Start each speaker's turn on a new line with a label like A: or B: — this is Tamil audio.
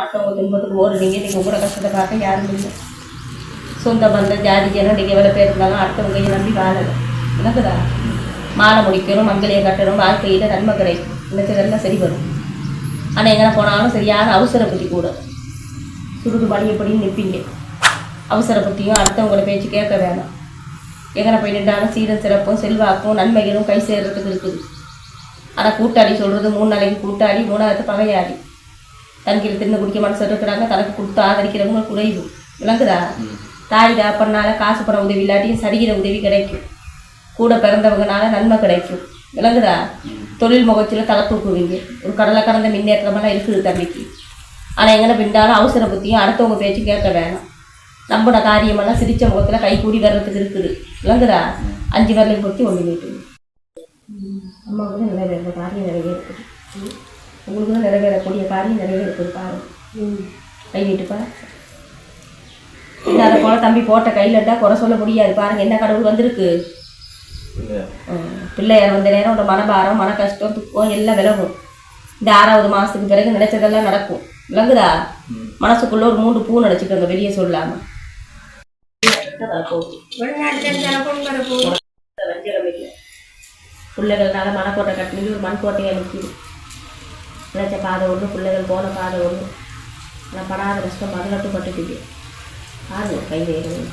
A: அடுத்தவங்க துன்பத்துக்கு ஓடுறீங்க நீங்கள் உங்களோட கஷ்டத்தை பார்க்க யாரும் இல்லை. சொந்த பந்த ஜாதி ஜனம் நீங்கள் எவ்வளோ பேர் இருந்தாலும் அடுத்தவங்க நம்பி வாழலை. எனக்குதா மாலை முடிக்கிறோம் மங்களையை கட்டணும் வாழ்க்கையில் நன்மை கிடைக்கும். நினைச்சதெல்லாம் சரி வரும். ஆனால் எங்கே போனாலும் சரி அவசர புத்தி கூட. சுருது படி எப்படின்னு நிற்பீங்க அவசர புத்தியும் அடுத்தவங்கள பேச்சு கேட்க வேணாம். எங்கே போய் நின்றாலும் சீரும் சிறப்பும் செல்வாக்கும் நன்மைகளும் கை சேர்றதுக்கு இருக்குது. ஆனால் கூட்டாளி சொல்கிறது மூணு நாளைக்கு கூட்டாளி மூணாவது பகையாளி. தங்கியில் தின்னு குடிக்க மனசு இருக்கிறாங்க. தனக்கு கொடுத்து ஆதரிக்கிறவங்க குறைவு. விளங்குதா? தாய் தாப்பனால காசு பணம் உதவி இல்லாட்டியும் சரிகிற உதவி கிடைக்கும். கூட பிறந்தவங்கனால நன்மை கிடைக்கும். விளங்குதா? தொழில் முகத்தில் தலை தூக்குவீங்க ஒரு கடலை கடந்த முன்னேற்றமெல்லாம் இருக்குது தம்பிக்கு. ஆனால் எங்கே பின்னாலும் அவசர புத்தியும் அடுத்தவங்க பேச்சு கேட்க வேணாம். நம்பின காரியமெல்லாம் சிரிச்ச முகத்தில் கை கூடி வர்றதுக்கு இருக்குது. விளங்குதா? அஞ்சு வரலையும் பொறுத்து ஒன்று வீட்டு அம்மா கூட நிறைவேற காரியம் நிறைய இருக்குது. உங்களுக்கு தான் நிறைவேறக்கூடிய காரியம் பாரு. கை நீட்டுப்பா இல்லாத போல தம்பி போட்ட கையிலட்டா குறை சொல்ல முடியாது. பாருங்க என்ன கடவுள் வந்திருக்கு? பிள்ளையார் வந்த நேரம் ஒரு மனபாரம் மன கஷ்டம் துக்கம் எல்லாம் விலகும். இந்த ஆறாவது மாதத்துக்கு பிறகு நினைச்சதெல்லாம் நடக்கும். விளங்குதா? மனசுக்குள்ள ஒரு மூன்று பூ நினச்சிக்கோங்க வெளியே சொல்லாம. பிள்ளைகள்னால மனக்கோட்டை கட்டினது ஒரு மண்கோட்டையாக நிற்கிது நினைச்ச பாதை ஒன்று பிள்ளைகள் போன பாதை ஒன்று நான் படாத கஷ்டம் பதினெட்டு பட்டுட்டீங்க பாருங்க கை வேணும்